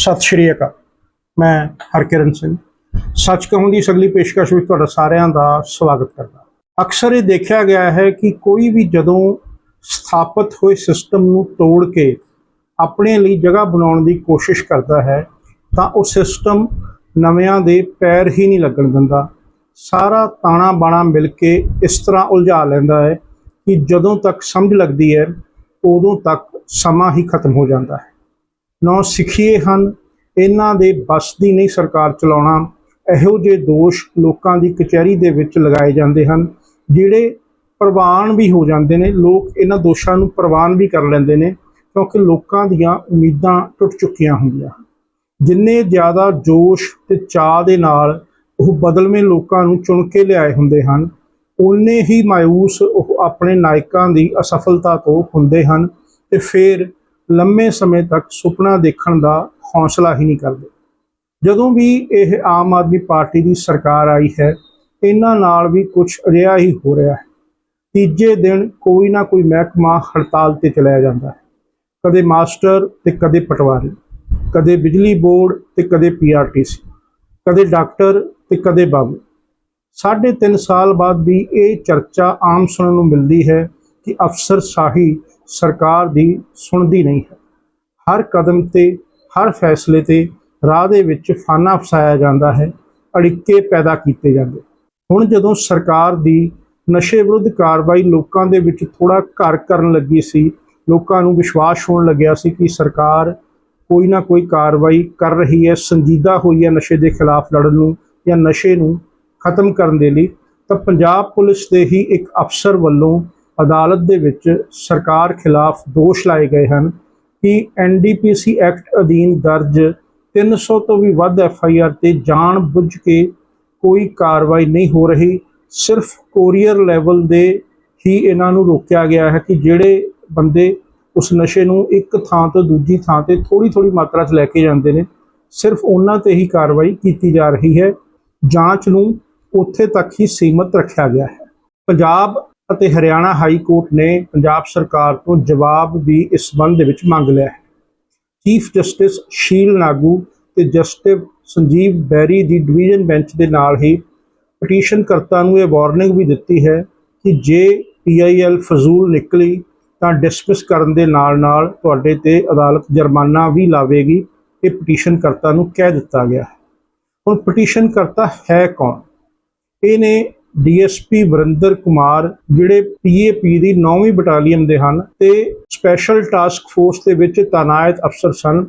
ਸਤਿ ਸ਼੍ਰੀ ਅਕਾਲ। ਮੈਂ ਹਰਕਿਰਨ ਸਿੰਘ। ਸੱਚ ਕਹੂੰ ਦੀ ਅਗਲੀ ਪੇਸ਼ਕਸ਼ ਵਿੱਚ ਤੁਹਾਡਾ ਸਾਰਿਆਂ ਦਾ ਸਵਾਗਤ ਕਰਦਾ। ਅਕਸਰ ਇਹ ਦੇਖਿਆ ਗਿਆ ਹੈ ਕਿ ਕੋਈ ਵੀ ਜਦੋਂ ਸਥਾਪਿਤ ਹੋਏ ਸਿਸਟਮ ਨੂੰ ਤੋੜ ਕੇ ਆਪਣੇ ਲਈ ਜਗ੍ਹਾ ਬਣਾਉਣ ਦੀ ਕੋਸ਼ਿਸ਼ ਕਰਦਾ ਹੈ, ਤਾਂ ਉਹ ਸਿਸਟਮ ਨਵਿਆਂ ਦੇ ਪੈਰ ਹੀ ਨਹੀਂ ਲੱਗਣ ਦਿੰਦਾ। ਸਾਰਾ ਤਾਣਾ ਬਾਣਾ ਮਿਲ ਕੇ ਇਸ ਤਰ੍ਹਾਂ ਉਲਝਾ ਲੈਂਦਾ ਹੈ ਕਿ ਜਦੋਂ ਤੱਕ ਸਮਝ ਲੱਗਦੀ ਹੈ, ਉਦੋਂ ਤੱਕ ਸਮਾਂ ਹੀ ਖਤਮ ਹੋ ਜਾਂਦਾ ਹੈ। ਨੌ ਸਿੱਖੀਏ ਹਨ। ਇਹਨਾਂ ਦੇ ਬਸ ਦੀ ਨਹੀਂ ਸਰਕਾਰ ਚਲਾਉਣਾ। ਇਹੋ ਜਿਹੇ ਦੋਸ਼ ਲੋਕਾਂ ਦੀ ਕਚਹਿਰੀ ਦੇ ਵਿੱਚ ਲਗਾਏ ਜਾਂਦੇ ਹਨ, ਜਿਹੜੇ ਪ੍ਰਵਾਨ ਵੀ ਹੋ ਜਾਂਦੇ ਨੇ। ਲੋਕ ਇਹਨਾਂ ਦੋਸ਼ਾਂ ਨੂੰ ਪ੍ਰਵਾਨ ਵੀ ਕਰ ਲੈਂਦੇ ਨੇ, ਕਿਉਂਕਿ ਲੋਕਾਂ ਦੀਆਂ ਉਮੀਦਾਂ ਟੁੱਟ ਚੁੱਕੀਆਂ ਹੁੰਦੀਆਂ ਹਨ। ਜਿੰਨੇ ਜ਼ਿਆਦਾ ਜੋਸ਼ ਤੇ ਚਾਹ ਦੇ ਨਾਲ ਉਹ ਬਦਲਵੇਂ ਲੋਕਾਂ ਨੂੰ ਚੁਣ ਕੇ ਲਿਆਏ ਹੁੰਦੇ ਹਨ ਉਨੇ ਹੀ ਮਾਇੂਸ ਉਹ ਆਪਣੇ ਨਾਇਕਾਂ ਦੀ ਅਸਫਲਤਾ ਤੋਂ ਹੁੰਦੇ ਹਨ ਤੇ ਫਿਰ ਲੰਮੇ ਸਮੇਂ ਤੱਕ ਸੁਪਨਾ ਦੇਖਣ ਦਾ ਹੌਸਲਾ ਹੀ ਨਹੀਂ ਕਰਦੇ। ਜਦੋਂ ਵੀ ਇਹ ਆਮ ਆਦਮੀ ਪਾਰਟੀ ਦੀ ਸਰਕਾਰ ਆਈ ਹੈ, ਇਹਨਾਂ ਨਾਲ ਵੀ ਕੁਝ ਅਜਿਹਾ ਹੀ ਹੋ ਰਿਹਾ ਹੈ। ਤੀਜੇ ਦਿਨ ਕੋਈ ਨਾ ਕੋਈ ਮਹਿਕਮਾ ਹੜਤਾਲ ਤੇ ਚਲਾਇਆ ਜਾਂਦਾ ਹੈ। ਕਦੇ ਮਾਸਟਰ ਤੇ ਕਦੇ ਪਟਵਾਰੀ, ਕਦੇ ਬਿਜਲੀ ਬੋਰਡ ਤੇ ਕਦੇ ਪੀਆਰਟੀਸੀ ਕਦੇ ਡਾਕਟਰ ਤੇ ਕਦੇ ਬਾਬੂ। ਸਾਢੇ ਤਿੰਨ ਸਾਲ ਬਾਅਦ ਵੀ ਇਹ ਚਰਚਾ ਆਮ ਸੁਣਨ ਨੂੰ ਮਿਲਦੀ ਹੈ ਕਿ ਅਫਸਰ ਸ਼ਾਹੀ ਸਰਕਾਰ ਦੀ ਸੁਣਦੀ ਨਹੀਂ ਹੈ। ਹਰ ਕਦਮ ਤੇ, ਹਰ ਫੈਸਲੇ ਤੇ ਰਾਹ ਦੇ ਵਿੱਚ ਫਾਨਾ ਫਸਾਇਆ ਜਾਂਦਾ ਹੈ, ਅੜਿੱਕੇ ਪੈਦਾ ਕੀਤੇ ਜਾਂਦੇ। ਹੁਣ ਜਦੋਂ ਸਰਕਾਰ ਦੀ ਨਸ਼ੇ ਵਿਰੁੱਧ ਕਾਰਵਾਈ ਲੋਕਾਂ ਦੇ ਵਿੱਚ ਥੋੜਾ ਘਰ ਕਰਨ ਲੱਗੀ ਸੀ, ਲੋਕਾਂ ਨੂੰ ਵਿਸ਼ਵਾਸ ਹੋਣ ਲੱਗਿਆ ਸੀ ਕਿ ਸਰਕਾਰ ਕੋਈ ਨਾ ਕੋਈ ਕਾਰਵਾਈ ਕਰ ਰਹੀ ਹੈ, ਸੰਜੀਦਾ ਹੋਈ ਹੈ ਨਸ਼ੇ ਦੇ ਖਿਲਾਫ ਲੜਨ ਨੂੰ ਜਾਂ ਨਸ਼ੇ ਨੂੰ ਖਤਮ ਕਰਨ ਦੇ ਲਈ, ਤਾਂ ਪੰਜਾਬ ਪੁਲਿਸ ਦੇ ਹੀ ਇੱਕ ਅਫਸਰ ਵੱਲੋਂ ਅਦਾਲਤ ਦੇ ਵਿੱਚ ਸਰਕਾਰ ਖਿਲਾਫ ਦੋਸ਼ ਲਾਏ ਗਏ ਹਨ ਕਿ ਐਨਡੀਪੀਸੀ ਐਕਟ ਅਧੀਨ ਦਰਜ 300 ਤੋਂ ਵੀ ਵੱਧ ਐਫਆਈਆਰ ਤੇ ਜਾਣ ਬੁੱਝ ਕੇ ਕੋਈ ਕਾਰਵਾਈ ਨਹੀਂ ਹੋ ਰਹੀ। ਸਿਰਫ ਕੋਰੀਅਰ ਲੈਵਲ ਦੇ ਹੀ ਇਹਨਾਂ ਨੂੰ ਰੋਕਿਆ ਗਿਆ ਹੈ ਕਿ ਜਿਹੜੇ ਬੰਦੇ ਉਸ ਨਸ਼ੇ ਨੂੰ ਇੱਕ ਥਾਂ ਤੋਂ ਦੂਜੀ ਥਾਂ ਤੇ ਥੋੜੀ ਥੋੜੀ ਮਾਤਰਾ 'ਚ ਲੈ ਕੇ ਜਾਂਦੇ ਨੇ, ਸਿਰਫ ਉਹਨਾਂ ਤੇ ਹੀ ਕਾਰਵਾਈ ਕੀਤੀ ਜਾ ਰਹੀ ਹੈ। ਜਾਂਚ ਨੂੰ ਉੱਥੇ ਤੱਕ ਹੀ ਸੀਮਤ ਰੱਖਿਆ ਗਿਆ ਹੈ। ਪੰਜਾਬ ਅਤੇ ਹਰਿਆਣਾ ਹਾਈ ਕੋਰਟ ਨੇ ਪੰਜਾਬ ਸਰਕਾਰ ਤੋਂ ਜਵਾਬ ਵੀ ਇਸ ਸੰਬੰਧ ਦੇ ਵਿੱਚ ਮੰਗ ਲਿਆ ਹੈ। ਚੀਫ ਜਸਟਿਸ ਸ਼ੀਲ ਨਾਗੂ ਤੇ ਜਸਟਿਸ ਸੰਜੀਵ ਬੈਰੀ ਦੀ ਡਿਵੀਜ਼ਨ ਬੈਂਚ ਦੇ ਨਾਲ ਹੀ ਪਟੀਸ਼ਨ ਕਰਤਾ ਨੂੰ ਇਹ ਵਾਰਨਿੰਗ ਵੀ ਦਿੱਤੀ ਹੈ ਕਿ ਜੇ ਪੀਆਈਐਲ ਫਜ਼ੂਲ ਨਿਕਲੀ ਤਾਂ ਡਿਸਮਿਸ ਕਰਨ ਦੇ ਨਾਲ ਨਾਲ ਤੁਹਾਡੇ ਤੇ ਅਦਾਲਤ ਜੁਰਮਾਨਾ ਵੀ ਲਾਵੇਗੀ, ਇਹ ਪਟੀਸ਼ਨ ਕਰਤਾ ਨੂੰ ਕਹਿ ਦਿੱਤਾ ਗਿਆ ਹੈ। ਹੁਣ ਪਟੀਸ਼ਨ ਕਰਤਾ ਹੈ ਕੌਣ? ਇਹਨੇ ਡੀਐਸਪੀ ਵਰਿੰਦਰ ਕੁਮਾਰ, ਜਿਹੜੇ ਪੀਏਪੀ ਦੀ 9ਵੀਂ ਬਟਾਲੀਅਨ ਦੇ ਹਨ ਤੇ ਸਪੈਸ਼ਲ ਟਾਸਕ ਫੋਰਸ ਦੇ ਵਿੱਚ ਤਾਇਨਾਤ ਅਫਸਰ ਸਨ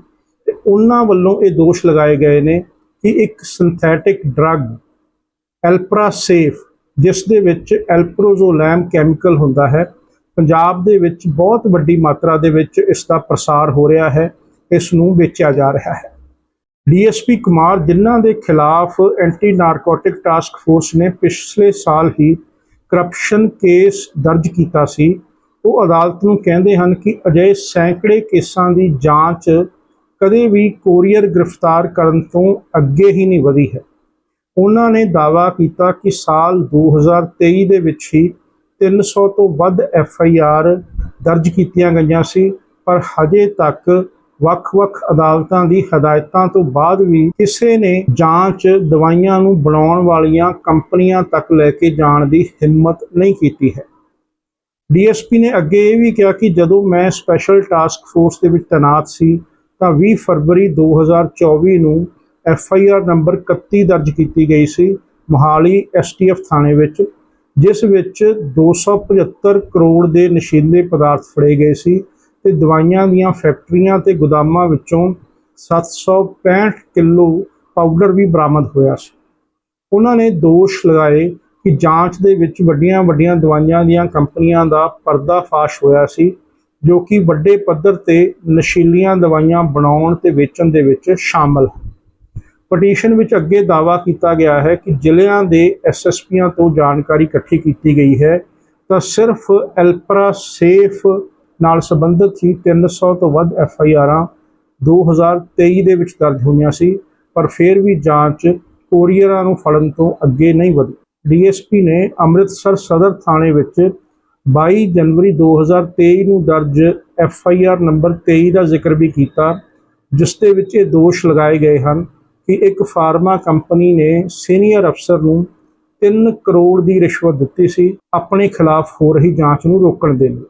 ਤੇ ਉਹਨਾਂ ਵੱਲੋਂ ਇਹ ਦੋਸ਼ ਲਗਾਏ ਗਏ ਨੇ ਕਿ ਇੱਕ ਸਿੰਥੈਟਿਕ ਡਰੱਗ, ਐਲਪਰਾ ਸੇਫ, ਜਿਸ ਦੇ ਵਿੱਚ ਐਲਪਰੋਜ਼ੋਲੈਮ ਕੈਮੀਕਲ ਹੁੰਦਾ ਹੈ, ਪੰਜਾਬ ਦੇ ਵਿੱਚ ਬਹੁਤ ਵੱਡੀ ਮਾਤਰਾ ਦੇ ਵਿੱਚ ਇਸ ਦਾ ਪ੍ਰਸਾਰ ਹੋ ਰਿਹਾ ਹੈ, ਇਸ ਨੂੰ ਵੇਚਿਆ ਜਾ ਰਿਹਾ ਹੈ। ਡੀਐਸਪੀ ਕੁਮਾਰ ਜਿਨ੍ਹਾਂ ਦੇ ਖਿਲਾਫ ਐਂਟੀ ਨਾਰਕੋਟਿਕ ਟਾਸਕ ਫੋਰਸ ਨੇ ਪਿਛਲੇ ਸਾਲ ਹੀ ਕਰਪਸ਼ਨ ਕੇਸ ਦਰਜ ਕੀਤਾ ਸੀ। ਉਹ ਅਦਾਲਤ ਨੂੰ ਕਹਿੰਦੇ ਹਨ ਕਿ ਅਜੇ ਸੈਂਕੜੇ ਕੇਸਾਂ ਦੀ ਜਾਂਚ ਕਦੇ ਵੀ ਕੋਰੀਅਰ ਗ੍ਰਿਫਤਾਰ ਕਰਨ ਤੋਂ ਅੱਗੇ ਹੀ ਨਹੀਂ ਵਧੀ ਹੈ। ਉਹਨਾਂ ਨੇ ਦਾਅਵਾ ਕੀਤਾ ਕਿ ਸਾਲ 2023 ਦੇ ਵਿੱਚ ਹੀ 300 ਤੋਂ ਵੱਧ ਐਫ ਆਈ ਆਰ ਦਰਜ ਕੀਤੀਆਂ ਗਈਆਂ ਸੀ, ਪਰ ਹਜੇ ਤੱਕ ਵੱਖ-ਵੱਖ ਅਦਾਲਤਾਂ ਦੀ ਹਦਾਇਤਾਂ ਤੋਂ ਬਾਅਦ ਵੀ ਕਿਸੇ ਨੇ ਜਾਂਚ ਦਵਾਈਆਂ ਨੂੰ ਬਣਾਉਣ ਵਾਲੀਆਂ ਕੰਪਨੀਆਂ ਤੱਕ ਲੈ ਕੇ ਜਾਣ ਦੀ ਹਿੰਮਤ ਨਹੀਂ ਕੀਤੀ ਹੈ। ਡੀਐਸਪੀ ਨੇ ਅੱਗੇ ਇਹ ਵੀ ਕਿਹਾ ਕਿ ਜਦੋਂ ਮੈਂ ਸਪੈਸ਼ਲ ਟਾਸਕ ਫੋਰਸ ਦੇ ਵਿੱਚ ਤੈਨਾਤ ਸੀ, ਤਾਂ 20 ਫਰਵਰੀ 2024 ਨੂੰ ਐਫ ਆਈ ਆਰ ਨੰਬਰ 31 ਦਰਜ ਕੀਤੀ ਗਈ ਸੀ, ਮੋਹਾਲੀ ਐਸਟੀਐਫ ਥਾਣੇ ਵਿੱਚ, ਜਿਸ ਵਿੱਚ 275 ਕਰੋੜ ਦੇ ਨਸ਼ੀਲੇ ਪਦਾਰਥ ਫੜੇ ਗਏ ਸੀ ਤੇ ਦਵਾਈਆਂ ਦੀਆਂ ਫੈਕਟਰੀਆਂ ਤੇ ਗੋਦਾਮਾਂ ਵਿੱਚੋਂ 765 ਕਿਲੋ ਪਾਊਡਰ ਵੀ ਬਰਾਮਦ ਹੋਇਆ ਸੀ। ਉਹਨਾਂ ਨੇ ਦੋਸ਼ ਲਗਾਏ ਕਿ ਜਾਂਚ ਦੇ ਵਿੱਚ ਵੱਡੀਆਂ-ਵੱਡੀਆਂ ਦਵਾਈਆਂ ਦੀਆਂ ਕੰਪਨੀਆਂ ਦਾ ਪਰਦਾਫਾਸ਼ ਹੋਇਆ ਸੀ, ਜੋ ਕਿ ਵੱਡੇ ਪੱਧਰ ਤੇ ਨਸ਼ੀਲੀਆਂ ਦਵਾਈਆਂ ਬਣਾਉਣ ਤੇ ਵੇਚਣ ਦੇ ਵਿੱਚ ਸ਼ਾਮਲ ਹਨ। ਪਟੀਸ਼ਨ ਵਿੱਚ ਅੱਗੇ ਦਾਅਵਾ ਕੀਤਾ ਗਿਆ ਹੈ ਕਿ ਜ਼ਿਲ੍ਹਿਆਂ ਦੇ ਐਸਐਸਪੀਆਂ ਤੋਂ ਜਾਣਕਾਰੀ ਇਕੱਠੀ ਕੀਤੀ ਗਈ ਹੈ ਤਾਂ ਸਿਰਫ ਐਲਪਰਾ ਸੇਫ ਨਾਲ ਸੰਬੰਧਿਤ ਹੀ 300 ਤੋਂ ਵੱਧ ਐਫ ਆਈ ਆਰਾਂ 2023 ਦੇ ਵਿੱਚ ਦਰਜ ਹੋਈਆਂ ਸੀ, ਪਰ ਫਿਰ ਵੀ ਜਾਂਚ ਕੋਰੀਅਰਾਂ ਨੂੰ ਫੜਨ ਤੋਂ ਅੱਗੇ ਨਹੀਂ ਵਧੀ। ਡੀਐਸਪੀ ਨੇ ਅੰਮ੍ਰਿਤਸਰ ਸਦਰ ਥਾਣੇ ਵਿੱਚ 22 ਜਨਵਰੀ 2023 ਨੂੰ ਦਰਜ ਐਫ ਆਈ ਆਰ ਨੰਬਰ 23 ਦਾ ਜ਼ਿਕਰ ਵੀ ਕੀਤਾ, ਜਿਸ ਦੇ ਵਿੱਚ ਇਹ ਦੋਸ਼ ਲਗਾਏ ਗਏ ਹਨ ਕਿ ਇੱਕ ਫਾਰਮਾ ਕੰਪਨੀ ਨੇ ਸੀਨੀਅਰ ਅਫਸਰ ਨੂੰ 3 ਕਰੋੜ ਦੀ ਰਿਸ਼ਵਤ ਦਿੱਤੀ ਸੀ, ਆਪਣੇ ਖਿਲਾਫ ਹੋ ਰਹੀ ਜਾਂਚ ਨੂੰ ਰੋਕਣ ਦੇ ਲਈ।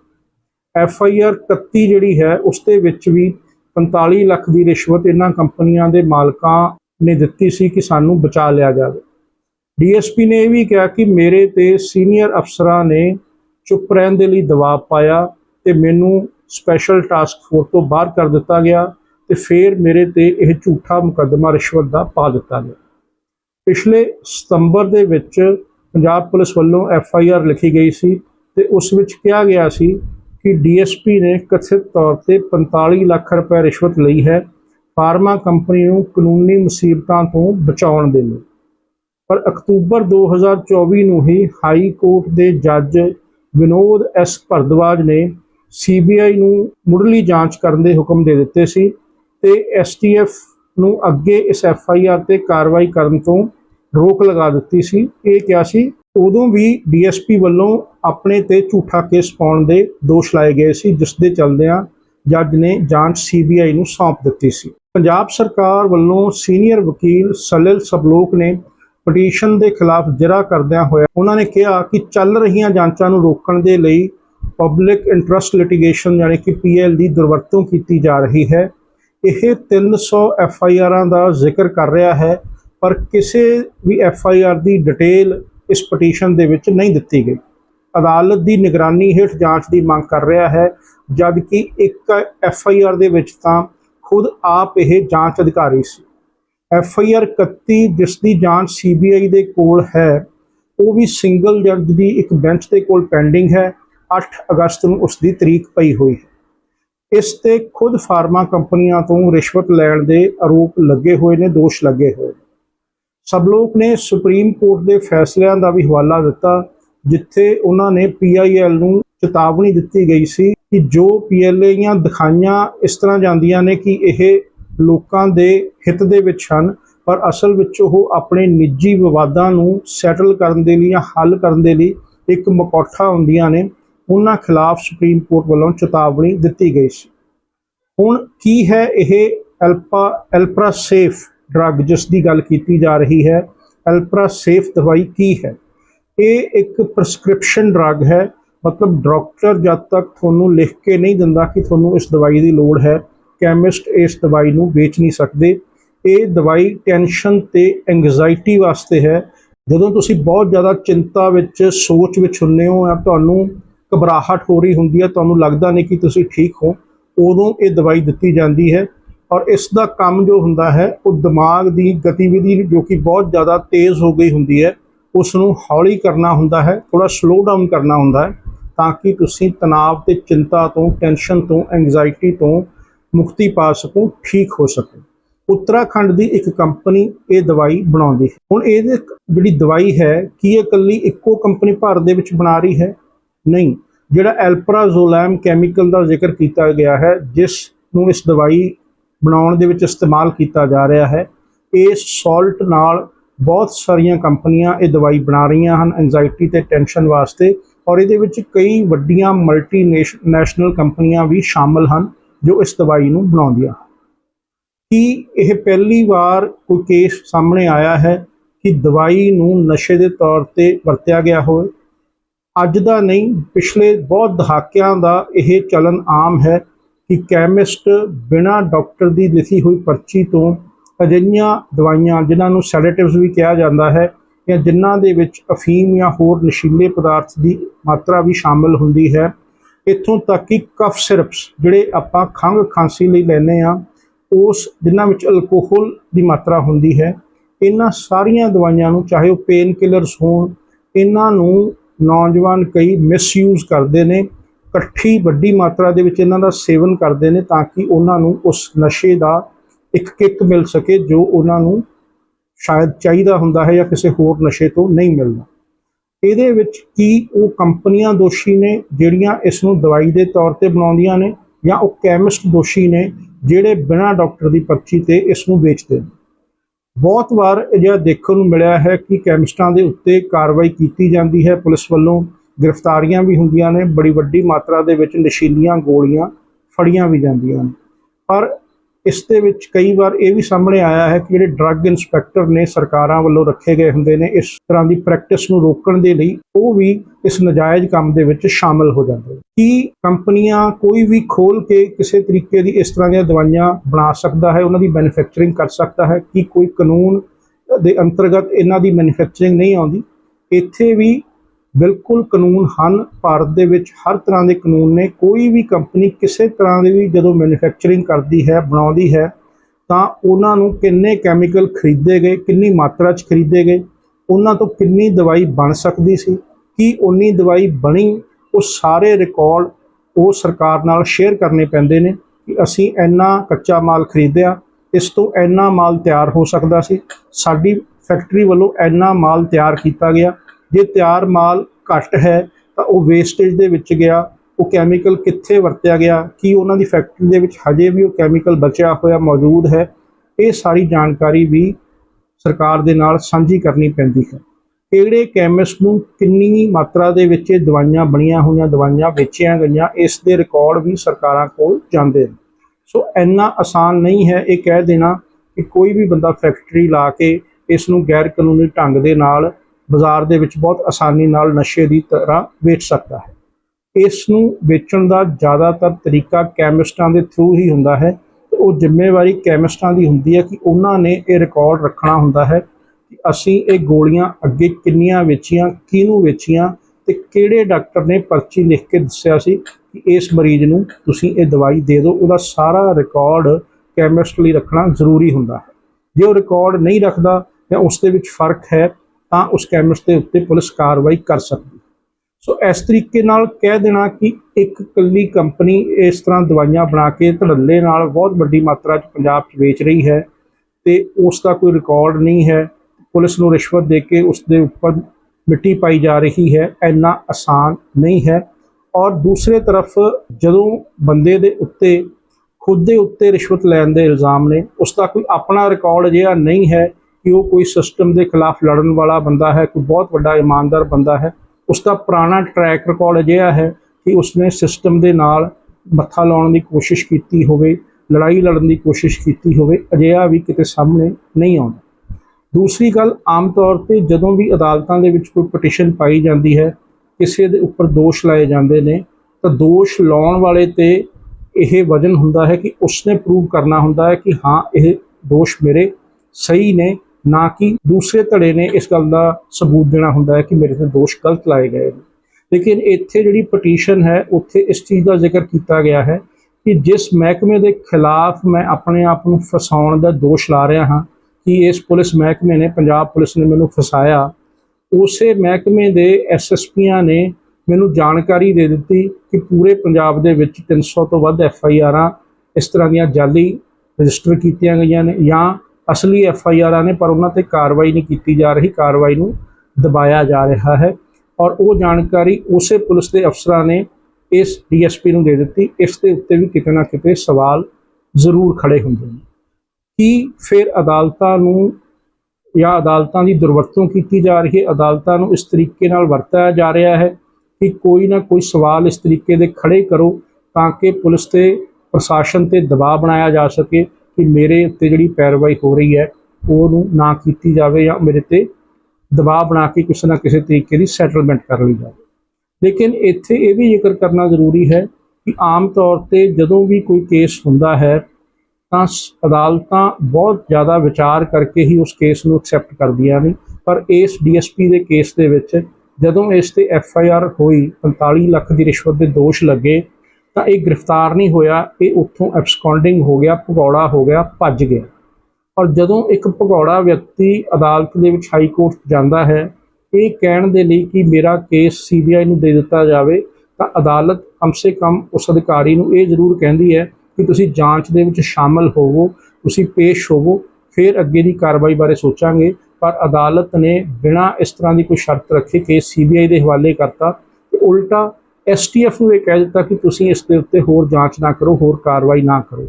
ਐਫ ਆਈ ਆਰ 31 ਜਿਹੜੀ ਹੈ, ਉਸ ਦੇ ਵਿੱਚ ਵੀ 45 ਲੱਖ ਦੀ ਰਿਸ਼ਵਤ ਇਹਨਾਂ ਕੰਪਨੀਆਂ ਦੇ ਮਾਲਕਾਂ ਨੇ ਦਿੱਤੀ ਸੀ ਕਿ ਸਾਨੂੰ ਬਚਾ ਲਿਆ ਜਾਵੇ। ਡੀਐਸਪੀ ਨੇ ਇਹ ਵੀ ਕਿਹਾ ਕਿ ਮੇਰੇ ਤੇ ਸੀਨੀਅਰ ਅਫਸਰਾਂ ਨੇ ਚੁੱਪ ਰਹਿਣ ਦੇ ਲਈ ਦਬਾਅ ਪਾਇਆ ਤੇ ਮੈਨੂੰ ਸਪੈਸ਼ਲ ਟਾਸਕ ਫੋਰਸ ਤੋਂ ਬਾਹਰ ਕਰ ਦਿੱਤਾ ਗਿਆ ਤੇ ਫਿਰ ਮੇਰੇ ਤੇ ਇਹ ਝੂਠਾ ਮੁਕੱਦਮਾ ਰਿਸ਼ਵਤ ਦਾ ਪਾ ਦਿੱਤਾ ਗਿਆ। ਪਿਛਲੇ ਸਤੰਬਰ ਦੇ ਵਿੱਚ ਪੰਜਾਬ ਪੁਲਿਸ ਵੱਲੋਂ ਐਫ ਆਈ ਆਰ ਲਿਖੀ ਗਈ ਸੀ ਤੇ ਉਸ ਵਿੱਚ ਕਿਹਾ ਗਿਆ ਸੀ ਕਿ ਡੀਐਸਪੀ ਨੇ ਕਥਿਤ ਤੌਰ ਤੇ 45 ਲੱਖ ਰੁਪਏ ਰਿਸ਼ਵਤ ਲਈ ਹੈ, ਫਾਰਮਾ ਕੰਪਨੀ ਨੂੰ ਕਾਨੂੰਨੀ ਮੁਸੀਬਤਾਂ ਤੋਂ ਬਚਾਉਣ ਦੇ ਲਈ। ਪਰ ਅਕਤੂਬਰ 2024 ਨੂੰ ਹੀ ਹਾਈ ਕੋਰਟ ਦੇ ਜੱਜ ਵਿਨੋਦ ਐਸ ਭਰਦਵਾਜ ਨੇ ਸੀਬੀਆਈ ਨੂੰ ਮੁੱਢਲੀ ਜਾਂਚ ਕਰਨ ਦੇ ਹੁਕਮ ਦੇ ਦਿੱਤੇ ਸੀ ਤੇ ਐਸਟੀਐਫ ਨੂੰ ਅੱਗੇ ਇਸ ਐਫਆਈਆਰ ਤੇ ਕਾਰਵਾਈ ਕਰਨ ਤੋਂ ਰੋਕ ਲਗਾ ਦਿੱਤੀ ਸੀ। ਇਹ ਕਿਹਾ ਸੀ ਉਦੋਂ ਵੀ ਡੀਐਸਪੀ ਵੱਲੋਂ ਆਪਣੇ ਤੇ ਝੂਠਾ ਕੇਸ ਪਾਉਣ ਦੇ ਦੋਸ਼ ਲਾਏ ਗਏ ਸੀ, ਜਿਸ ਦੇ ਚੱਲਦਿਆਂ ਜੱਜ ਨੇ ਜਾਂਚ ਸੀਬੀਆਈ ਨੂੰ ਸੌਂਪ ਦਿੱਤੀ ਸੀ। ਪੰਜਾਬ ਸਰਕਾਰ ਵੱਲੋਂ ਸੀਨੀਅਰ ਵਕੀਲ ਸਲਿਲ ਸਬਲੋਕ ਨੇ ਪਟੀਸ਼ਨ ਦੇ ਖਿਲਾਫ ਜਰਾ ਕਰਦਿਆਂ ਹੋਇਆ ਉਹਨਾਂ ਨੇ ਕਿਹਾ ਕਿ ਚੱਲ ਰਹੀਆਂ ਜਾਂਚਾਂ ਨੂੰ ਰੋਕਣ ਦੇ ਲਈ ਪਬਲਿਕ ਇੰਟਰਸਟ ਲਿਟੀਗੇਸ਼ਨ ਯਾਨੀ ਕਿ ਪੀਐਲ ਦੀ ਦੁਰਵਰਤੋਂ ਕੀਤੀ ਜਾ ਰਹੀ ਹੈ। ਇਹ 300 ਐਫ ਆਈ ਆਰਾਂ ਦਾ ਜ਼ਿਕਰ ਕਰ ਰਿਹਾ ਹੈ, ਪਰ ਕਿਸੇ ਵੀ ਐਫ ਆਈ ਆਰ ਦੀ ਡਿਟੇਲ ਇਸ ਪਟੀਸ਼ਨ ਦੇ ਵਿੱਚ ਨਹੀਂ ਦਿੱਤੀ ਗਈ। ਅਦਾਲਤ ਦੀ ਨਿਗਰਾਨੀ ਹੇਠ ਜਾਂਚ ਦੀ ਮੰਗ ਕਰ ਰਿਹਾ ਹੈ ਜਦ ਕਿ ਇੱਕ ਐਫ ਆਈ ਆਰ ਦੇ ਵਿੱਚ ਤਾਂ ਖੁਦ ਆਪ ਇਹ ਜਾਂਚ ਅਧਿਕਾਰੀ ਸੀ। ਐਫ ਆਈ ਆਰ 31 ਜਿਸ ਦੀ ਜਾਂਚ ਸੀਬੀਆਈ ਦੇ ਕੋਲ ਹੈ, ਉਹ ਵੀ ਸਿੰਗਲ ਜੱਜ ਦੀ ਇੱਕ ਬੈਂਚ ਦੇ ਕੋਲ ਪੈਂਡਿੰਗ ਹੈ 8 ਅਗਸਤ ਨੂੰ ਉਸ ਦੀ ਤਰੀਕ ਪਈ ਹੋਈ ਹੈ। ਇਸ ਤੇ ਖੁਦ ਫਾਰਮਾ ਕੰਪਨੀਆਂ ਤੋਂ ਰਿਸ਼ਵਤ ਲੈਣ ਦੇ ਆਰੋਪ ਲੱਗੇ ਹੋਏ ਨੇ, ਦੋਸ਼ ਲੱਗੇ ਹੋਏ ਨੇ। ਸਭ ਲੋਕ ਨੇ ਸੁਪਰੀਮ ਕੋਰਟ ਦੇ ਫੈਸਲਿਆਂ ਦਾ ਵੀ ਹਵਾਲਾ ਦਿੱਤਾ, ਜਿੱਥੇ ਉਹਨਾਂ ਨੇ ਪੀਆਈਐਲ ਨੂੰ ਚੇਤਾਵਨੀ ਦਿੱਤੀ ਗਈ ਸੀ ਕਿ ਜੋ ਪੀਐਲਏਆਂ ਦਿਖਾਈਆਂ ਇਸ ਤਰ੍ਹਾਂ ਜਾਂਦੀਆਂ ਨੇ ਕਿ ਇਹ ਲੋਕਾਂ ਦੇ ਹਿੱਤ ਦੇ ਵਿੱਚ ਹਨ, ਪਰ ਅਸਲ ਵਿੱਚ ਉਹ ਆਪਣੇ ਨਿੱਜੀ ਵਿਵਾਦਾਂ ਨੂੰ ਸੈਟਲ ਕਰਨ ਦੇ ਲਈ ਜਾਂ ਹੱਲ ਕਰਨ ਦੇ ਲਈ ਇੱਕ ਮਕੌਠਾ ਹੁੰਦੀਆਂ ਨੇ, ਉਹਨਾਂ ਖਿਲਾਫ ਸੁਪਰੀਮ ਕੋਰਟ ਵੱਲੋਂ ਚੇਤਾਵਨੀ ਦਿੱਤੀ ਗਈ ਸੀ। ਹੁਣ ਕੀ ਹੈ ਇਹ ਐਲਪਾ ਐਲਪਰਾ ਸੇਫ ਡਰੱਗ ਜਿਸ ਦੀ ਗੱਲ ਕੀਤੀ ਜਾ ਰਹੀ ਹੈ ਐਲਪਰਾ ਸੇਫ ਦਵਾਈ ਕੀ ਹੈ? ਇਹ ਇੱਕ ਪ੍ਰਸਕ੍ਰਿਪਸ਼ਨ ਡਰੱਗ ਹੈ, ਮਤਲਬ ਡਾਕਟਰ ਜਦ ਤੱਕ ਤੁਹਾਨੂੰ ਲਿਖ ਕੇ ਨਹੀਂ ਦਿੰਦਾ ਕਿ ਤੁਹਾਨੂੰ ਇਸ ਦਵਾਈ ਦੀ ਲੋੜ ਹੈ ਕੈਮਿਸਟ ਇਸ ਦਵਾਈ ਨੂੰ ਵੇਚ ਨਹੀਂ ਸਕਦੇ। ਇਹ ਦਵਾਈ ਟੈਨਸ਼ਨ ਤੇ ਐਂਗਜ਼ਾਇਟੀ ਵਾਸਤੇ ਹੈ। ਜਦੋਂ ਤੁਸੀਂ ਬਹੁਤ ਜ਼ਿਆਦਾ ਚਿੰਤਾ ਵਿੱਚ, ਸੋਚ ਵਿੱਚ ਹੁੰਨੇ ਹੋ ਜਾਂ ਤੁਹਾਨੂੰ ਘਬਰਾਹਟ ਹੋ ਰਹੀ ਹੁੰਦੀ ਹੈ, ਤੁਹਾਨੂੰ ਲੱਗਦਾ ਨਹੀਂ ਕਿ ਤੁਸੀਂ ਠੀਕ ਹੋ, ਉਦੋਂ ਇਹ ਦਵਾਈ ਦਿੱਤੀ ਜਾਂਦੀ ਹੈ। ਔਰ ਇਸ ਦਾ ਕੰਮ ਜੋ ਹੁੰਦਾ ਹੈ, ਉਹ ਦਿਮਾਗ ਦੀ ਗਤੀਵਿਧੀ ਜੋ ਕਿ ਬਹੁਤ ਜ਼ਿਆਦਾ ਤੇਜ਼ ਹੋ ਗਈ ਹੁੰਦੀ ਹੈ ਉਸ ਨੂੰ ਹੌਲੀ ਕਰਨਾ ਹੁੰਦਾ ਹੈ ਥੋੜਾ ਸਲੋ ਡਾਊਨ ਕਰਨਾ ਹੁੰਦਾ ਹੈ, ਤਾਂ ਕਿ ਤੁਸੀਂ ਤਣਾਅ ਤੇ ਚਿੰਤਾ ਤੋਂ ਟੈਨਸ਼ਨ ਤੋਂ ਐਂਗਜ਼ਾਇਟੀ ਤੋਂ ਮੁਕਤੀ ਪਾ ਸਕੋ, ਠੀਕ ਹੋ ਸਕੋ। ਉੱਤਰਾਖੰਡ ਦੀ ਇੱਕ ਕੰਪਨੀ ਇਹ ਦਵਾਈ ਬਣਾਉਂਦੀ ਹੈ। ਹੁਣ ਇਹਦੇ ਜਿਹੜੀ ਦਵਾਈ ਹੈ, ਕੀ ਇਹ ਇਕੱਲੀ ਇੱਕੋ ਕੰਪਨੀ ਭਾਰਤ ਦੇ ਵਿੱਚ ਬਣਾ ਰਹੀ ਹੈ? ਨਹੀਂ। ਜਿਹੜਾ ਐਲਪਰਾਜ਼ੋਲੈਮ ਕੈਮੀਕਲ ਦਾ ਜ਼ਿਕਰ ਕੀਤਾ ਗਿਆ ਹੈ, ਜਿਸ ਨੂੰ ਇਸ ਦਵਾਈ ਬਣਾਉਣ ਦੇ ਵਿੱਚ ਇਸਤੇਮਾਲ ਕੀਤਾ ਜਾ ਰਿਹਾ ਹੈ। ਇਹ ਸਾਲਟ ਨਾਲ ਬਹੁਤ ਸਾਰੀਆਂ ਕੰਪਨੀਆਂ ਇਹ ਦਵਾਈ ਬਣਾ ਰਹੀਆਂ ਹਨ ਐਂਜ਼ਾਇਟੀ ਤੇ ਟੈਨਸ਼ਨ ਵਾਸਤੇ ਔਰ ਇਹਦੇ ਵਿੱਚ ਕਈ ਵੱਡੀਆਂ ਮਲਟੀ ਨੈਸ਼ਨਲ ਕੰਪਨੀਆਂ ਵੀ ਸ਼ਾਮਲ ਹਨ ਜੋ ਇਸ ਦਵਾਈ ਨੂੰ ਬਣਾਉਂਦੀਆਂ ਹਨ। ਕੀ ਇਹ ਪਹਿਲੀ ਵਾਰ ਕੋਈ ਕੇਸ ਸਾਹਮਣੇ ਆਇਆ ਹੈ ਕਿ ਦਵਾਈ ਨੂੰ ਨਸ਼ੇ ਦੇ ਤੌਰ ਤੇ ਵਰਤਿਆ ਗਿਆ ਹੋਵੇ? ਅੱਜ ਦਾ ਨਹੀਂ, ਪਿਛਲੇ ਬਹੁਤ ਦਹਾਕਿਆਂ ਦਾ ਇਹ ਚਲਨ ਆਮ ਹੈ ਕਿ ਕੈਮਿਸਟ ਬਿਨਾਂ ਡਾਕਟਰ ਦੀ ਲਿਖੀ ਹੋਈ ਪਰਚੀ ਤੋਂ ਅਜਿਹੀਆਂ ਦਵਾਈਆਂ ਜਿਨ੍ਹਾਂ ਨੂੰ ਸੈਡੇਟਿਵਸ ਵੀ ਕਿਹਾ ਜਾਂਦਾ ਹੈ ਜਾਂ ਜਿਨ੍ਹਾਂ ਦੇ ਵਿੱਚ ਅਫੀਮ ਜਾਂ ਹੋਰ ਨਸ਼ੀਲੇ ਪਦਾਰਥ ਦੀ ਮਾਤਰਾ ਵੀ ਸ਼ਾਮਲ ਹੁੰਦੀ ਹੈ, ਇੱਥੋਂ ਤੱਕ ਕਿ ਕਫ ਸਿਰਪਸ ਜਿਹੜੇ ਆਪਾਂ ਖੰਘ ਖਾਂਸੀ ਲਈ ਲੈਂਦੇ ਆ ਉਸ ਜਿਨ੍ਹਾਂ ਵਿੱਚ ਅਲਕੋਹਲ ਦੀ ਮਾਤਰਾ ਹੁੰਦੀ ਹੈ, ਇਹਨਾਂ ਸਾਰੀਆਂ ਦਵਾਈਆਂ ਨੂੰ ਚਾਹੇ ਉਹ ਪੇਨ ਕਿਲਰਸ ਹੋਣ, ਇਹਨਾਂ ਨੂੰ ਨੌਜਵਾਨ ਕਈ ਮਿਸਯੂਜ਼ ਕਰਦੇ ਨੇ ਇਕੱਠੀ ਵੱਡੀ ਮਾਤਰਾ ਦੇ ਵਿੱਚ ਇਹਨਾਂ ਦਾ ਸੇਵਨ ਕਰਦੇ ਨੇ ਤਾਂ ਕਿ ਉਹਨਾਂ ਨੂੰ ਉਸ ਨਸ਼ੇ ਦਾ ਇੱਕ ਕਿੱਕ ਮਿਲ ਸਕੇ ਜੋ ਉਹਨਾਂ ਨੂੰ ਸ਼ਾਇਦ ਚਾਹੀਦਾ ਹੁੰਦਾ ਹੈ ਜਾਂ ਕਿਸੇ ਹੋਰ ਨਸ਼ੇ ਤੋਂ ਨਹੀਂ ਮਿਲਦਾ। ਇਹਦੇ ਵਿੱਚ ਕੀ ਉਹ ਕੰਪਨੀਆਂ ਦੋਸ਼ੀ ਨੇ ਜਿਹੜੀਆਂ ਇਸ ਨੂੰ ਦਵਾਈ ਦੇ ਤੌਰ ਤੇ ਬਣਾਉਂਦੀਆਂ ਨੇ ਜਾਂ ਉਹ ਕੈਮਿਸਟ ਦੋਸ਼ੀ ਨੇ ਜਿਹੜੇ ਬਿਨਾਂ ਡਾਕਟਰ ਦੀ ਪਰਚੀ ਤੇ ਇਸ ਨੂੰ ਵੇਚਦੇ ਨੇ? ਬਹੁਤ ਵਾਰ ਅਜਿਹਾ ਦੇਖਣ ਨੂੰ ਮਿਲਿਆ ਹੈ ਕਿ ਕੈਮਿਸਟਾਂ ਦੇ ਉੱਤੇ ਕਾਰਵਾਈ ਕੀਤੀ ਜਾਂਦੀ ਹੈ ਪੁਲਿਸ ਵੱਲੋਂ ਗ੍ਰਿਫਤਾਰੀਆਂ ਵੀ ਹੁੰਦੀਆਂ ਨੇ, ਬੜੀ ਵੱਡੀ ਮਾਤਰਾ ਦੇ ਵਿੱਚ ਨਸ਼ੀਲੀਆਂ ਗੋਲੀਆਂ ਫੜੀਆਂ ਵੀ ਜਾਂਦੀਆਂ ਨੇ। ਪਰ ਇਸ ਦੇ ਵਿੱਚ ਕਈ ਵਾਰ ਇਹ ਵੀ ਸਾਹਮਣੇ ਆਇਆ ਹੈ ਕਿ ਜਿਹੜੇ ਡਰੱਗ ਇਨਸਪੈਕਟਰ ਨੇ ਸਰਕਾਰਾਂ ਵੱਲੋਂ ਰੱਖੇ ਗਏ ਹੁੰਦੇ ਨੇ, ਇਸ ਤਰ੍ਹਾਂ ਦੀ ਪ੍ਰੈਕਟਿਸ ਨੂੰ ਰੋਕਣ ਦੇ ਲਈ ਉਹ ਵੀ ਇਸ ਨਜਾਇਜ਼ ਕੰਮ ਦੇ ਵਿੱਚ ਸ਼ਾਮਲ ਹੋ ਜਾਂਦੇ ਨੇ। ਕੀ ਕੰਪਨੀਆਂ ਕੋਈ ਵੀ ਖੋਲ ਕੇ ਕਿਸੇ ਤਰੀਕੇ ਦੀ ਇਸ ਤਰ੍ਹਾਂ ਦੀਆਂ ਦਵਾਈਆਂ ਬਣਾ ਸਕਦਾ ਹੈ, ਉਹਨਾਂ ਦੀ ਮੈਨੂਫੈਕਚਰਿੰਗ ਕਰ ਸਕਦਾ ਹੈ? ਕੀ ਕੋਈ ਕਾਨੂੰਨ ਦੇ ਅੰਤਰਗਤ ਇਹਨਾਂ ਦੀ ਮੈਨੂਫੈਕਚਰਿੰਗ ਨਹੀਂ ਆਉਂਦੀ? ਇੱਥੇ ਵੀ ਬਿਲਕੁਲ ਕਾਨੂੰਨ ਹਨ, ਭਾਰਤ ਦੇ ਵਿੱਚ ਹਰ ਤਰ੍ਹਾਂ ਦੇ ਕਾਨੂੰਨ ਨੇ। ਕੋਈ ਵੀ ਕੰਪਨੀ ਕਿਸੇ ਤਰ੍ਹਾਂ ਦੀ ਵੀ ਜਦੋਂ ਮੈਨੂਫੈਕਚਰਿੰਗ ਕਰਦੀ ਹੈ, ਬਣਾਉਂਦੀ ਹੈ, ਤਾਂ ਉਹਨਾਂ ਨੂੰ ਕਿੰਨੇ ਕੈਮੀਕਲ ਖਰੀਦੇ ਗਏ, ਕਿੰਨੀ ਮਾਤਰਾ 'ਚ ਖਰੀਦੇ ਗਏ, ਉਹਨਾਂ ਤੋਂ ਕਿੰਨੀ ਦਵਾਈ ਬਣ ਸਕਦੀ ਸੀ, ਕੀ ਉਨੀ ਦਵਾਈ ਬਣੀ, ਉਹ ਸਾਰੇ ਰਿਕਾਰਡ ਉਹ ਸਰਕਾਰ ਨਾਲ ਸ਼ੇਅਰ ਕਰਨੇ ਪੈਂਦੇ ਨੇ ਕਿ ਅਸੀਂ ਇੰਨਾ ਕੱਚਾ ਮਾਲ ਖਰੀਦਿਆ, ਇਸ ਤੋਂ ਇੰਨਾ ਮਾਲ ਤਿਆਰ ਹੋ ਸਕਦਾ ਸੀ। ਸਾਡੀ ਫੈਕਟਰੀ ਵੱਲੋਂ ਇੰਨਾ ਮਾਲ ਤਿਆਰ ਕੀਤਾ ਗਿਆ ਜੇ ਤਿਆਰ ਮਾਲ ਘੱਟ ਹੈ ਤਾਂ ਉਹ ਵੇਸਟੇਜ ਦੇ ਵਿੱਚ ਗਿਆ, ਉਹ ਕੈਮੀਕਲ ਕਿੱਥੇ ਵਰਤਿਆ ਗਿਆ, ਕੀ ਉਹਨਾਂ ਦੀ ਫੈਕਟਰੀ ਦੇ ਵਿੱਚ ਹਜੇ ਵੀ ਉਹ ਕੈਮੀਕਲ ਬਚਿਆ ਹੋਇਆ ਮੌਜੂਦ ਹੈ, ਇਹ ਸਾਰੀ ਜਾਣਕਾਰੀ ਵੀ ਸਰਕਾਰ ਦੇ ਨਾਲ ਸਾਂਝੀ ਕਰਨੀ ਪੈਂਦੀ ਹੈ। ਕਿਹੜੇ ਕੈਮਿਸਟ ਨੂੰ ਕਿੰਨੀ ਮਾਤਰਾ ਦੇ ਵਿੱਚ ਇਹ ਦਵਾਈਆਂ ਬਣੀਆਂ ਹੋਈਆਂ, ਦਵਾਈਆਂ ਵੇਚੀਆਂ ਗਈਆਂ, ਇਸ ਦੇ ਰਿਕਾਰਡ ਵੀ ਸਰਕਾਰਾਂ ਕੋਲ ਜਾਂਦੇ ਨੇ। ਸੋ ਇੰਨਾ ਆਸਾਨ ਨਹੀਂ ਹੈ ਇਹ ਕਹਿ ਦੇਣਾ ਕਿ ਕੋਈ ਵੀ ਬੰਦਾ ਫੈਕਟਰੀ ਲਾ ਕੇ ਇਸ ਨੂੰ ਗੈਰ ਕਾਨੂੰਨੀ ਢੰਗ ਦੇ ਨਾਲ ਬਾਜ਼ਾਰ ਦੇ ਵਿੱਚ ਬਹੁਤ ਆਸਾਨੀ ਨਾਲ ਨਸ਼ੇ ਦੀ ਤਰ੍ਹਾਂ ਵੇਚ ਸਕਦਾ ਹੈ। ਇਸ ਨੂੰ ਵੇਚਣ ਦਾ ਜ਼ਿਆਦਾਤਰ ਤਰੀਕਾ ਕੈਮਿਸਟਾਂ ਦੇ ਥਰੂ ਹੀ ਹੁੰਦਾ ਹੈ। ਉਹ ਜ਼ਿੰਮੇਵਾਰੀ ਕੈਮਿਸਟਾਂ ਦੀ ਹੁੰਦੀ ਹੈ ਕਿ ਉਹਨਾਂ ਨੇ ਇਹ ਰਿਕਾਰਡ ਰੱਖਣਾ ਹੁੰਦਾ ਹੈ ਕਿ ਅਸੀਂ ਇਹ ਗੋਲੀਆਂ ਅੱਗੇ ਕਿੰਨੀਆਂ ਵੇਚੀਆਂ, ਕਿਹਨੂੰ ਵੇਚੀਆਂ ਤੇ ਕਿਹੜੇ ਡਾਕਟਰ ਨੇ ਪਰਚੀ ਲਿਖ ਕੇ ਦੱਸਿਆ ਸੀ ਕਿ ਇਸ ਮਰੀਜ਼ ਨੂੰ ਤੁਸੀਂ ਇਹ ਦਵਾਈ ਦੇ ਦਿਓ। ਉਹਦਾ ਸਾਰਾ ਰਿਕਾਰਡ ਕੈਮਿਸਟ ਲਈ ਰੱਖਣਾ ਜ਼ਰੂਰੀ ਹੁੰਦਾ ਹੈ। ਜੇ ਉਹ ਰਿਕਾਰਡ ਨਹੀਂ ਰੱਖਦਾ ਜਾਂ ਉਸ ਦੇ ਵਿੱਚ ਫ਼ਰਕ ਹੈ ਤਾਂ ਉਸ ਕੈਮਿਸਟ ਦੇ ਉੱਤੇ ਪੁਲਿਸ ਕਾਰਵਾਈ ਕਰ ਸਕਦੀ। ਸੋ ਇਸ ਤਰੀਕੇ ਨਾਲ ਕਹਿ ਦੇਣਾ ਕਿ ਇੱਕ ਇਕੱਲੀ ਕੰਪਨੀ ਇਸ ਤਰ੍ਹਾਂ ਦਵਾਈਆਂ ਬਣਾ ਕੇ ਧੜੱਲੇ ਨਾਲ ਬਹੁਤ ਵੱਡੀ ਮਾਤਰਾ 'ਚ ਪੰਜਾਬ 'ਚ ਵੇਚ ਰਹੀ ਹੈ ਤੇ ਉਸ ਦਾ ਕੋਈ ਰਿਕਾਰਡ ਨਹੀਂ ਹੈ। ਪੁਲਿਸ ਨੂੰ ਰਿਸ਼ਵਤ ਦੇ ਕੇ ਉਸ ਦੇ ਉੱਪਰ ਮਿੱਟੀ ਪਾਈ ਜਾ ਰਹੀ ਹੈ, ਇੰਨਾ ਆਸਾਨ ਨਹੀਂ ਹੈ। ਔਰ ਦੂਸਰੇ ਤਰਫ ਜਦੋਂ ਬੰਦੇ ਦੇ ਉੱਤੇ, ਖੁਦ ਦੇ ਉੱਤੇ ਰਿਸ਼ਵਤ ਲੈਣ ਦੇ ਇਲਜ਼ਾਮ ਨੇ, ਉਸ ਦਾ ਕੋਈ ਆਪਣਾ ਰਿਕਾਰਡ ਅਜਿਹਾ ਨਹੀਂ ਹੈ ਕਿ ਉਹ ਕੋਈ ਸਿਸਟਮ ਦੇ ਖਿਲਾਫ ਲੜਨ ਵਾਲਾ ਬੰਦਾ ਹੈ, ਕੋਈ ਬਹੁਤ ਵੱਡਾ ਇਮਾਨਦਾਰ ਬੰਦਾ ਹੈ ਉਸ ਦਾ ਪੁਰਾਣਾ ਟਰੈਕ ਰਿਕਾਰਡ ਅਜਿਹਾ ਹੈ ਕਿ ਉਸਨੇ ਸਿਸਟਮ ਦੇ ਨਾਲ ਮੱਥਾ ਲਾਉਣ ਦੀ ਕੋਸ਼ਿਸ਼ ਕੀਤੀ ਹੋਵੇ, ਲੜਾਈ ਲੜਨ ਦੀ ਕੋਸ਼ਿਸ਼ ਕੀਤੀ ਹੋਵੇ, ਅਜਿਹਾ ਵੀ ਕਿਤੇ ਸਾਹਮਣੇ ਨਹੀਂ ਆਉਂਦਾ। ਦੂਸਰੀ ਗੱਲ, ਆਮ ਤੌਰ ਤੇ ਜਦੋਂ ਵੀ ਅਦਾਲਤਾਂ ਦੇ ਵਿੱਚ ਕੋਈ ਪਟੀਸ਼ਨ ਪਾਈ ਜਾਂਦੀ ਹੈ, ਕਿਸੇ ਦੇ ਉੱਪਰ ਦੋਸ਼ ਲਾਏ ਜਾਂਦੇ ਨੇ, ਤਾਂ ਦੋਸ਼ ਲਾਉਣ ਵਾਲੇ ਤੇ ਇਹ ਵਜਨ ਹੁੰਦਾ ਹੈ ਕਿ ਉਸਨੇ ਪ੍ਰੂਵ ਕਰਨਾ ਹੁੰਦਾ ਹੈ ਕਿ ਹਾਂ, ਇਹ ਦੋਸ਼ ਮੇਰੇ ਸਹੀ ਨੇ ਨਾ ਕਿ ਦੂਸਰੇ ਧੜੇ ਨੇ ਇਸ ਗੱਲ ਦਾ ਸਬੂਤ ਦੇਣਾ ਹੁੰਦਾ ਹੈ ਕਿ ਮੇਰੇ ਤੇ ਦੋਸ਼ ਗਲਤ ਲਾਏ ਗਏ ਨੇ। ਲੇਕਿਨ ਇੱਥੇ ਜਿਹੜੀ ਪਟੀਸ਼ਨ ਹੈ, ਉੱਥੇ ਇਸ ਚੀਜ਼ ਦਾ ਜ਼ਿਕਰ ਕੀਤਾ ਗਿਆ ਹੈ ਕਿ ਜਿਸ ਮਹਿਕਮੇ ਦੇ ਖਿਲਾਫ ਮੈਂ ਆਪਣੇ ਆਪ ਨੂੰ ਫਸਾਉਣ ਦਾ ਦੋਸ਼ ਲਾ ਰਿਹਾ ਹਾਂ, ਕਿ ਇਸ ਪੁਲਿਸ ਮਹਿਕਮੇ ਨੇ, ਪੰਜਾਬ ਪੁਲਿਸ ਨੇ ਮੈਨੂੰ ਫਸਾਇਆ। ਉਸੇ ਮਹਿਕਮੇ ਦੇ ਐਸਐਸਪੀਆਂ ਨੇ ਮੈਨੂੰ ਜਾਣਕਾਰੀ ਦੇ ਦਿੱਤੀ ਕਿ ਪੂਰੇ ਪੰਜਾਬ ਦੇ ਵਿੱਚ 300 ਤੋਂ ਵੱਧ ਐਫਆਈਆਰਾਂ ਇਸ ਤਰ੍ਹਾਂ ਦੀਆਂ ਜਾਲੀ ਰਜਿਸਟਰ ਕੀਤੀਆਂ ਗਈਆਂ ਨੇ ਜਾਂ ਅਸਲੀ ਐੱਫ ਆਈ ਆਰਾਂ ਨੇ, ਪਰ ਉਹਨਾਂ ਤੇ ਕਾਰਵਾਈ ਨਹੀਂ ਕੀਤੀ ਜਾ ਰਹੀ। ਕਾਰਵਾਈ ਨੂੰ ਦਬਾਇਆ ਜਾ ਰਿਹਾ ਹੈ ਔਰ ਉਹ ਜਾਣਕਾਰੀ ਉਸੇ ਪੁਲਿਸ ਦੇ ਅਫਸਰਾਂ ਨੇ ਇਸ ਡੀਐਸਪੀ ਨੂੰ ਦੇ ਦਿੱਤੀ। ਇਸ ਦੇ ਉੱਤੇ ਵੀ ਕਿਤੇ ਨਾ ਕਿਤੇ ਸਵਾਲ ਜ਼ਰੂਰ ਖੜੇ ਹੁੰਦੇ ਨੇ। ਕੀ ਫਿਰ ਅਦਾਲਤਾਂ ਨੂੰ ਜਾਂ ਅਦਾਲਤਾਂ ਦੀ ਦੁਰਵਰਤੋਂ ਕੀਤੀ ਜਾ ਰਹੀ ਹੈ? ਅਦਾਲਤਾਂ ਨੂੰ ਇਸ ਤਰੀਕੇ ਨਾਲ ਵਰਤਿਆ ਜਾ ਰਿਹਾ ਹੈ ਕਿ ਕੋਈ ਨਾ ਕੋਈ ਸਵਾਲ ਇਸ ਤਰੀਕੇ ਦੇ ਖੜੇ ਕਰੋ ਤਾਂ ਕਿ ਪੁਲਿਸ ਤੇ ਪ੍ਰਸ਼ਾਸਨ ਤੇ ਦਬਾਅ ਬਣਾਇਆ ਜਾ ਸਕੇ। ਕਿ ਮੇਰੇ ਉੱਤੇ ਜਿਹੜੀ ਪੈਰਵਾਈ ਹੋ ਰਹੀ ਹੈ, ਉਹਨੂੰ ਨਾ ਕੀਤੀ ਜਾਵੇ ਜਾਂ ਮੇਰੇ ਤੇ ਦਬਾਅ ਬਣਾ ਕੇ ਕਿਸੇ ਨਾ ਕਿਸੇ ਤਰੀਕੇ ਦੀ ਸੈਟਲਮੈਂਟ ਕਰ ਲਈ ਜਾਵੇ। ਲੇਕਿਨ ਇੱਥੇ ਇਹ ਵੀ ਜ਼ਿਕਰ ਕਰਨਾ ਜ਼ਰੂਰੀ ਹੈ ਕਿ ਆਮ ਤੌਰ ਤੇ ਜਦੋਂ ਵੀ ਕੋਈ ਕੇਸ ਹੁੰਦਾ ਹੈ, ਤਾਂ ਅਦਾਲਤਾਂ ਬਹੁਤ ਜ਼ਿਆਦਾ ਵਿਚਾਰ ਕਰਕੇ ਹੀ ਉਸ ਕੇਸ ਨੂੰ ਐਕਸੈਪਟ ਕਰਦੀਆਂ ਨੇ। ਪਰ ਇਸ ਡੀਐਸਪੀ ਦੇ ਕੇਸ ਦੇ ਵਿੱਚ ਜਦੋਂ ਇਸ ਤੇ ਐਫ ਆਈ ਆਰ ਹੋਈ 45 ਲੱਖ ਦੀ ਰਿਸ਼ਵਤ ਦੇ ਦੋਸ਼ ਲੱਗੇ ਤਾਂ ਇਹ ਗ੍ਰਿਫਤਾਰ ਨਹੀਂ ਹੋਇਆ, ਇਹ ਉੱਥੋਂ ਐਬਸਕੌਂਡਿੰਗ ਹੋ ਗਿਆ, ਭਗੌੜਾ ਹੋ ਗਿਆ, ਭੱਜ ਗਿਆ। ਔਰ ਜਦੋਂ ਇੱਕ ਭਗੌੜਾ ਵਿਅਕਤੀ ਅਦਾਲਤ ਦੇ ਵਿੱਚ ਹਾਈ ਕੋਰਟ ਜਾਂਦਾ ਹੈ, ਇਹ ਕਹਿਣ ਦੇ ਲਈ ਕਿ ਮੇਰਾ ਕੇਸ ਸੀਬੀਆਈ ਨੂੰ ਦੇ ਦਿੱਤਾ ਜਾਵੇ, ਤਾਂ ਅਦਾਲਤ ਕਮ ਸੇ ਕਮ ਉਸ ਅਧਿਕਾਰੀ ਨੂੰ ਇਹ ਜ਼ਰੂਰ ਕਹਿੰਦੀ ਹੈ ਕਿ ਤੁਸੀਂ ਜਾਂਚ ਦੇ ਵਿੱਚ ਸ਼ਾਮਲ ਹੋਵੋ, ਤੁਸੀਂ ਪੇਸ਼ ਹੋਵੋ, ਫਿਰ ਅੱਗੇ ਦੀ ਕਾਰਵਾਈ ਬਾਰੇ ਸੋਚਾਂਗੇ। ਪਰ ਅਦਾਲਤ ਨੇ ਬਿਨਾਂ ਇਸ ਤਰ੍ਹਾਂ ਦੀ ਕੋਈ ਸ਼ਰਤ ਰੱਖੇ, ਕੇਸ ਸੀਬੀਆਈ ਦੇ ਹਵਾਲੇ ਕਰਤਾ। ਤੇ ਉਲਟਾ ਐਸਟੀਐਫ ਨੂੰ ਇਹ ਕਹਿ ਦਿੱਤਾ ਕਿ ਤੁਸੀਂ ਇਸ ਦੇ ਉੱਤੇ ਹੋਰ ਜਾਂਚ ਨਾ ਕਰੋ, ਹੋਰ ਕਾਰਵਾਈ ਨਾ ਕਰੋ।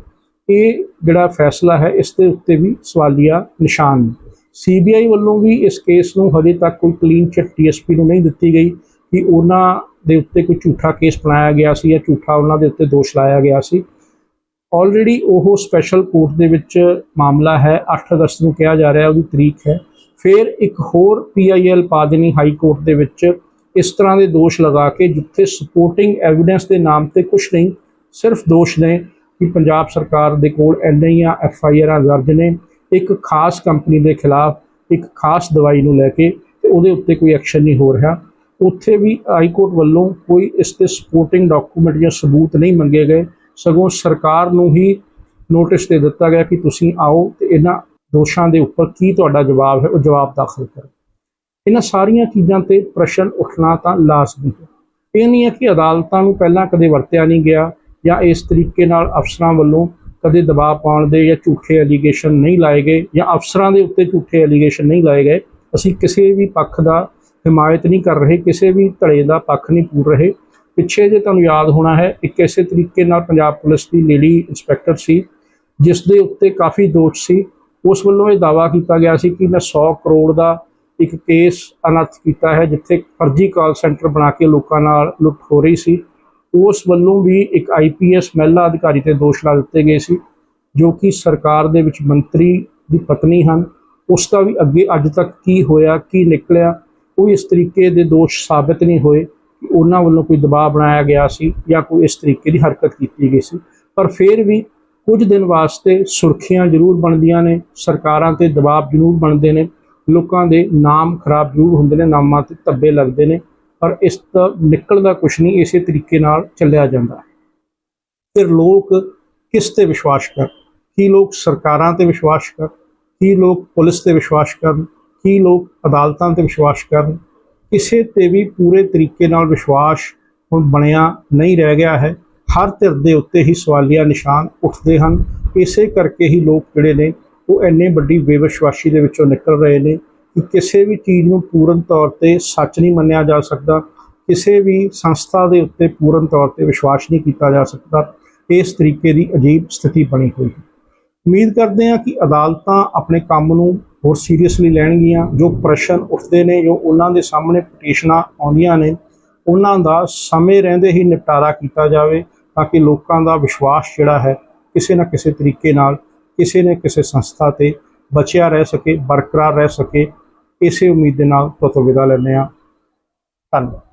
ਇਹ ਜਿਹੜਾ ਫੈਸਲਾ ਹੈ, ਇਸ ਦੇ ਉੱਤੇ ਵੀ ਸਵਾਲੀਆ ਨਿਸ਼ਾਨ ਨੇ। ਸੀਬੀਆਈ ਵੱਲੋਂ ਵੀ ਇਸ ਕੇਸ ਨੂੰ ਹਜੇ ਤੱਕ ਕੋਈ ਕਲੀਨ ਚਿੱਟ ਡੀਐਸਪੀ ਨੂੰ ਨਹੀਂ ਦਿੱਤੀ ਗਈ ਕਿ ਉਹਨਾਂ ਦੇ ਉੱਤੇ ਕੋਈ ਝੂਠਾ ਕੇਸ ਬਣਾਇਆ ਗਿਆ ਸੀ ਜਾਂ ਝੂਠਾ ਉਹਨਾਂ ਦੇ ਉੱਤੇ ਦੋਸ਼ ਲਾਇਆ ਗਿਆ ਸੀ। ਆਲਰੇਡੀ ਉਹ ਸਪੈਸ਼ਲ ਕੋਰਟ ਦੇ ਵਿੱਚ ਮਾਮਲਾ ਹੈ 8 ਅਗਸਤ ਨੂੰ ਕਿਹਾ ਜਾ ਰਿਹਾ, ਉਹਦੀ ਤਰੀਕ ਹੈ। ਫਿਰ ਇੱਕ ਹੋਰ ਪੀਆਈਐਲ ਪਾ ਦੇਣੀ ਹਾਈ ਕੋਰਟ ਦੇ ਵਿੱਚ ਇਸ ਤਰ੍ਹਾਂ ਦੇ ਦੋਸ਼ ਲਗਾ ਕੇ ਜਿੱਥੇ ਸਪੋਰਟਿੰਗ ਐਵੀਡੈਂਸ ਦੇ ਨਾਮ ਤੇ ਕੁਝ ਨਹੀਂ, ਸਿਰਫ ਦੋਸ਼ ਨੇ ਕਿ ਪੰਜਾਬ ਸਰਕਾਰ ਦੇ ਕੋਲ ਐਨਆਈਆਂ, ਐਫਆਈਆਰਾਂ ਦਰਜ ਨੇ। ਇੱਕ ਖਾਸ ਕੰਪਨੀ ਦੇ ਖਿਲਾਫ ਇੱਕ ਖਾਸ ਦਵਾਈ ਨੂੰ ਲੈ ਕੇ ਤੇ ਉਹਦੇ ਉੱਤੇ ਕੋਈ ਐਕਸ਼ਨ ਨਹੀਂ ਹੋ ਰਿਹਾ। ਉੱਥੇ ਵੀ ਹਾਈ ਕੋਰਟ ਵੱਲੋਂ ਕੋਈ ਇਸ ਤੇ ਸਪੋਰਟਿੰਗ ਡਾਕੂਮੈਂਟ ਜਾਂ ਸਬੂਤ ਨਹੀਂ ਮੰਗੇ ਗਏ। ਸਗੋਂ ਸਰਕਾਰ ਨੂੰ ਹੀ ਨੋਟਿਸ ਦੇ ਦਿੱਤਾ ਗਿਆ ਕਿ ਤੁਸੀਂ ਆਓ ਤੇ ਇਹਨਾਂ ਦੋਸ਼ਾਂ ਦੇ ਉੱਪਰ ਕੀ ਤੁਹਾਡਾ ਜਵਾਬ ਹੈ, ਉਹ ਜਵਾਬ ਦਾਖਲ ਕਰੋ। ਇਹਨਾਂ ਸਾਰੀਆਂ ਚੀਜ਼ਾਂ ਤੇ ਪ੍ਰਸ਼ਨ ਉੱਠਣਾ ਤਾਂ ਲਾਜ਼ਮੀ ਹੈ। ਇਹ ਨਹੀਂ ਹੈ ਕਿ ਅਦਾਲਤਾਂ ਨੂੰ ਪਹਿਲਾਂ ਕਦੇ ਵਰਤਿਆ ਨਹੀਂ ਗਿਆ ਜਾਂ ਇਸ ਤਰੀਕੇ ਨਾਲ ਅਫਸਰਾਂ ਵੱਲੋਂ ਕਦੇ ਦਬਾਅ ਪਾਉਣ ਦੇ ਜਾਂ ਝੂਠੇ ਐਲੀਗੇਸ਼ਨ ਨਹੀਂ ਲਾਏ ਗਏ ਜਾਂ ਅਫਸਰਾਂ ਦੇ ਉੱਤੇ ਝੂਠੇ ਐਲੀਗੇਸ਼ਨ ਨਹੀਂ ਲਾਏ ਗਏ। ਅਸੀਂ ਕਿਸੇ ਵੀ ਪੱਖ ਦਾ ਹਿਮਾਇਤ ਨਹੀਂ ਕਰ ਰਹੇ, ਕਿਸੇ ਵੀ ਧੜੇ ਦਾ ਪੱਖ ਨਹੀਂ ਪੂਰ ਰਹੇ। ਪਿੱਛੇ ਜੇ ਤੁਹਾਨੂੰ ਯਾਦ ਹੋਣਾ ਹੈ, ਇੱਕ ਇਸੇ ਤਰੀਕੇ ਨਾਲ ਪੰਜਾਬ ਪੁਲਿਸ ਦੀ ਲੇਡੀ ਇੰਸਪੈਕਟਰ ਸੀ, ਜਿਸ ਦੇ ਉੱਤੇ ਕਾਫੀ ਦੋਸ਼ ਸੀ। ਉਸ ਵੱਲੋਂ ਇਹ ਦਾਵਾ ਕੀਤਾ ਗਿਆ ਸੀ ਕਿ ਮੈਂ 100 ਕਰੋੜ ਦਾ ਇੱਕ ਕੇਸ ਅਨਰਥ ਕੀਤਾ ਹੈ, ਜਿੱਥੇ ਫਰਜ਼ੀ ਕਾਲ ਸੈਂਟਰ ਬਣਾ ਕੇ ਲੋਕਾਂ ਨਾਲ ਲੁੱਟ ਹੋ ਰਹੀ ਸੀ। ਉਸ ਵੱਲੋਂ ਵੀ ਇੱਕ ਆਈਪੀਐਸ ਮਹਿਲਾ ਅਧਿਕਾਰੀ ਤੇ ਦੋਸ਼ ਲਾ ਦਿੱਤੇ ਗਏ ਸੀ, ਜੋ ਕਿ ਸਰਕਾਰ ਦੇ ਵਿੱਚ ਮੰਤਰੀ ਦੀ ਪਤਨੀ ਹਨ। ਉਸ ਦਾ ਵੀ ਅੱਗੇ ਅੱਜ ਤੱਕ ਕੀ ਹੋਇਆ, ਕੀ ਨਿਕਲਿਆ, ਉਹ ਇਸ ਤਰੀਕੇ ਦੇ ਦੋਸ਼ ਸਾਬਤ ਨਹੀਂ ਹੋਏ ਕਿ ਉਹਨਾਂ ਵੱਲੋਂ ਕੋਈ ਦਬਾਅ ਬਣਾਇਆ ਗਿਆ ਸੀ ਜਾਂ ਕੋਈ ਇਸ ਤਰੀਕੇ ਦੀ ਹਰਕਤ ਕੀਤੀ ਗਈ ਸੀ। ਪਰ ਫਿਰ ਵੀ ਕੁਝ ਦਿਨ ਵਾਸਤੇ ਸੁਰਖੀਆਂ ਜ਼ਰੂਰ ਬਣਦੀਆਂ ਨੇ, ਸਰਕਾਰਾਂ ਤੇ ਦਬਾਅ ਜ਼ਰੂਰ ਬਣਦੇ ਨੇ। ਲੋਕਾਂ ਦੇ ਨਾਮ ਖਰਾਬ ਜ਼ਰੂਰ ਹੁੰਦੇ ਨੇ, ਨਾਮਾਂ ਤੇ ਧੱਬੇ ਲੱਗਦੇ ਨੇ, ਪਰ ਇਸ ਦਾ ਨਿਕਲਣ ਦਾ ਕੁਝ ਨਹੀਂ, ਇਸੇ ਤਰੀਕੇ ਨਾਲ ਚੱਲਿਆ ਜਾਂਦਾ। ਫਿਰ ਲੋਕ ਕਿਸ ਤੇ ਵਿਸ਼ਵਾਸ ਕਰ ਕੀ ਲੋਕ ਸਰਕਾਰਾਂ ਤੇ ਵਿਸ਼ਵਾਸ ਕਰ ਕੀ ਲੋਕ ਪੁਲਿਸ ਤੇ ਵਿਸ਼ਵਾਸ ਕਰਨ? ਕੀ ਲੋਕ ਅਦਾਲਤਾਂ ਤੇ ਵਿਸ਼ਵਾਸ ਕਰਨ? ਕਿਸੇ ਤੇ ਵੀ ਪੂਰੇ ਤਰੀਕੇ ਨਾਲ ਵਿਸ਼ਵਾਸ ਹੁਣ ਬਣਿਆ ਨਹੀਂ ਰਹਿ ਗਿਆ ਹੈ। ਹਰ ਧਿਰ ਦੇ ਉੱਤੇ ਹੀ ਸਵਾਲੀਆ ਨਿਸ਼ਾਨ ਉੱਠਦੇ ਹਨ। ਇਸੇ ਕਰਕੇ ਹੀ ਲੋਕ ਜਿਹੜੇ ਨੇ ਉਹ ਇੰਨੇ ਵੱਡੀ ਬੇਵਿਸ਼ਵਾਸੀ ਦੇ ਵਿੱਚੋਂ ਨਿਕਲ ਰਹੇ ਨੇ ਕਿ ਕਿਸੇ ਵੀ ਚੀਜ਼ ਨੂੰ ਪੂਰਨ ਤੌਰ ਤੇ ਸੱਚ ਨਹੀਂ ਮੰਨਿਆ ਜਾ ਸਕਦਾ, ਕਿਸੇ ਵੀ ਸੰਸਥਾ ਦੇ ਉੱਤੇ ਪੂਰਨ ਤੌਰ ਤੇ ਵਿਸ਼ਵਾਸ ਨਹੀਂ ਕੀਤਾ ਜਾ ਸਕਦਾ, ਇਸ ਤਰੀਕੇ ਦੀ ਅਜੀਬ ਸਥਿਤੀ ਬਣੀ ਹੋਈ ਹੈ। ਉਮੀਦ ਕਰਦੇ ਹਾਂ ਕਿ ਅਦਾਲਤਾਂ ਆਪਣੇ ਕੰਮ ਨੂੰ ਹੋਰ ਸੀਰੀਅਸਲੀ ਲੈਣਗੀਆਂ, ਜੋ ਪ੍ਰਸ਼ਨ ਉੱਠਦੇ ਨੇ, ਜੋ ਉਹਨਾਂ ਦੇ ਸਾਹਮਣੇ ਪਟੀਸ਼ਨਾਂ ਆਉਂਦੀਆਂ ਨੇ, ਉਹਨਾਂ ਦਾ ਸਮੇਂ ਰਹਿੰਦੇ ਹੀ ਨਿਪਟਾਰਾ ਕੀਤਾ ਜਾਵੇ, ਤਾਂ ਕਿ ਲੋਕਾਂ ਦਾ ਵਿਸ਼ਵਾਸ ਜਿਹੜਾ ਹੈ, ਕਿਸੇ ਨਾ ਕਿਸੇ ਤਰੀਕੇ ਨਾਲ ਕਿਸੇ ਨਾ ਕਿਸੇ ਸੰਸਥਾ ਤੇ ਬਚਿਆ ਰਹਿ ਸਕੇ, ਬਰਕਰਾਰ ਰਹਿ ਸਕੇ, ਇਸੇ ਉਮੀਦ ਦੇ ਨਾਲ ਤੁਹਾਨੂੰ ਵਿਦਾ ਲੈਂਦੇ ਹਾਂ। ਧੰਨਵਾਦ।